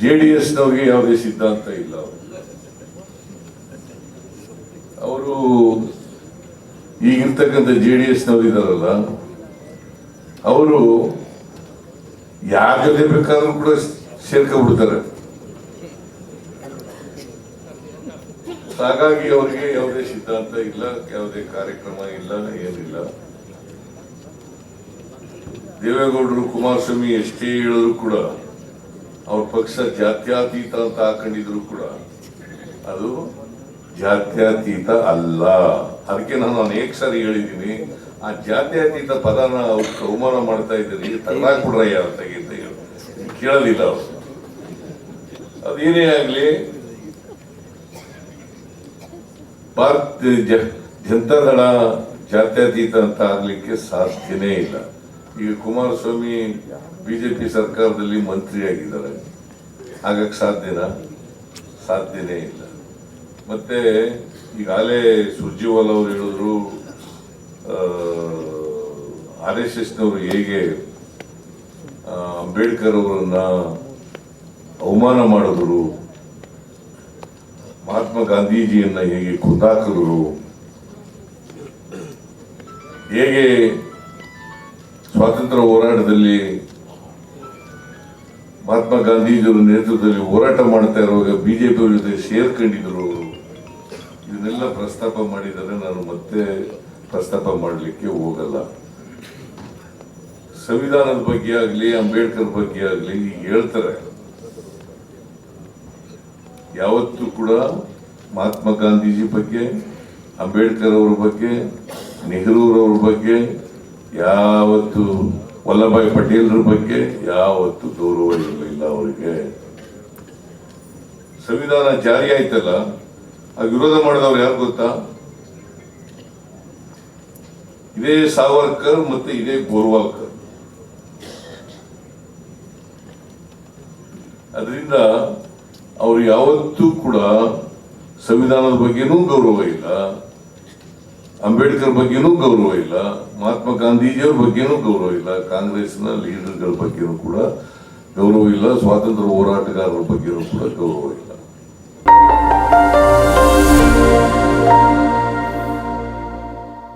J D ಎಸ್ನವ್ರಿಗೆ ಯಾವುದೇ ಸಿದ್ಧಾಂತ ಇಲ್ಲ ಅವರು ಈಗಿರ್ತಕ್ಕಂಥ ಜೆ ಡಿ ಎಸ್ನವ್ರು ಇದಾರಲ್ಲ, ಅವರು ಯಾರ ಜೊತೆ ಬೇಕಾದ್ರೂ ಕೂಡ ಸೇರ್ಕೊಂಡ್ಬಿಡ್ತಾರೆ. ಹಾಗಾಗಿ ಅವರಿಗೆ ಯಾವುದೇ ಸಿದ್ಧಾಂತ ಇಲ್ಲ, ಯಾವುದೇ ಕಾರ್ಯಕ್ರಮ ಇಲ್ಲ, ಏನಿಲ್ಲ. ದೇವೇಗೌಡರು ಕುಮಾರಸ್ವಾಮಿ ಎಷ್ಟೇ ಹೇಳಿದ್ರು ಕೂಡ ಅವ್ರ ಪಕ್ಷ ಜಾತ್ಯತೀತ ಅಂತ ಹಾಕೊಂಡಿದ್ರು ಕೂಡ. ಅದು ಜಾತ್ಯತೀತ ಅಲ್ಲ. ಅದಕ್ಕೆ ನಾನು ಅನೇಕ ಸಾರಿ ಹೇಳಿದ್ದೀನಿ, ಆ ಜಾತ್ಯತೀತ ಪದನ ಅವ್ರು ಅವಮಾನ ಮಾಡ್ತಾ ಇದ್ದೀರಿ ತಗೊಳಕ್ಬಿಡ್ರಯ್ಯ ಅಂತ ಕೇಳೋದಿಲ್ಲ ಅವರು. ಅದೇನೇ ಆಗ್ಲಿ, ಭಾರತ ಜನತಾದಳ ಜಾತ್ಯತೀತ ಅಂತ ಆಗ್ಲಿಕ್ಕೆ ಸಾಧ್ಯನೇ ಇಲ್ಲ. ಈಗ ಕುಮಾರಸ್ವಾಮಿ ಬಿಜೆಪಿ ಸರ್ಕಾರದಲ್ಲಿ ಮಂತ್ರಿಯಾಗಿದ್ದಾರೆ. ಆಗಕ್ಕೆ ಸಾಧ್ಯನಾ? ಸಾಧ್ಯನೇ ಇಲ್ಲ. ಮತ್ತೆ ಈಗಾಗಲೇ ಸುರ್ಜಿವಾಲ ಅವರು ಹೇಳಿದ್ರು ಆರ್ ಎಸ್ ಎಸ್ನವರು ಹೇಗೆ ಅಂಬೇಡ್ಕರ್ ಅವರನ್ನ ಅವಮಾನ ಮಾಡಿದ್ರು, ಮಹಾತ್ಮ ಗಾಂಧೀಜಿಯನ್ನ ಹೇಗೆ ಕುಂದಾಕಿದ್ರು ಹೇಗೆ ಸ್ವಾತಂತ್ರ್ಯ ಹೋರಾಟದಲ್ಲಿ ಮಹಾತ್ಮ ಗಾಂಧೀಜಿಯವರ ನೇತೃತ್ವದಲ್ಲಿ ಹೋರಾಟ ಮಾಡ್ತಾ ಇರುವಾಗ ಬಿಜೆಪಿ ಜೊತೆ ಸೇರ್ಕೊಂಡಿದ್ರು ಅವರು. ಇದನ್ನೆಲ್ಲ ಪ್ರಸ್ತಾಪ ಮಾಡಿದರೆ ನಾನು ಮತ್ತೆ ಪ್ರಸ್ತಾಪ ಮಾಡಲಿಕ್ಕೆ ಹೋಗಲ್ಲ. ಸಂವಿಧಾನದ ಬಗ್ಗೆ ಆಗಲಿ, ಅಂಬೇಡ್ಕರ್ ಬಗ್ಗೆ ಆಗಲಿ ಹೇಳ್ತಾರೆ. ಯಾವತ್ತೂ ಕೂಡ ಮಹಾತ್ಮ ಗಾಂಧೀಜಿ ಬಗ್ಗೆ, ಅಂಬೇಡ್ಕರ್ ಅವ್ರ ಬಗ್ಗೆ, ನೆಹರೂರವ್ರ ಬಗ್ಗೆ ಯಾವತ್ತು ವಲ್ಲಭಾಯಿ ಪಟೇಲ್ರ ಬಗ್ಗೆ ಯಾವತ್ತು ಗೌರವ ಇರಲಿಲ್ಲ ಅವರಿಗೆ. ಸಂವಿಧಾನ ಜಾರಿ ಆಯ್ತಲ್ಲ, ಆ ವಿರೋಧ ಮಾಡಿದವ್ರು ಯಾರು ಗೊತ್ತಾ? ಇದೇ ಸಾವರ್ಕರ್ ಮತ್ತೆ ಇದೇ ಗೋರ್ವಾಲ್ಕರ್. ಅದರಿಂದ ಅವರು ಯಾವತ್ತೂ ಕೂಡ ಸಂವಿಧಾನದ ಬಗ್ಗೆನೂ ಗೌರವ ಇಲ್ಲ. ಅಂಬೇಡ್ಕರ್ ಬಗ್ಗೆನೂ ಗೌರವ ಇಲ್ಲ, ಮಹಾತ್ಮ ಗಾಂಧೀಜಿಯವ್ರ ಬಗ್ಗೆನೂ ಗೌರವ ಇಲ್ಲ, ಕಾಂಗ್ರೆಸ್ನ ಲೀಡರ್ಗಳ ಬಗ್ಗೆನೂ ಕೂಡ ಗೌರವ ಇಲ್ಲ, ಸ್ವಾತಂತ್ರ್ಯ ಹೋರಾಟಗಾರರ ಬಗ್ಗೆನೂ ಕೂಡ ಗೌರವ ಇಲ್ಲ.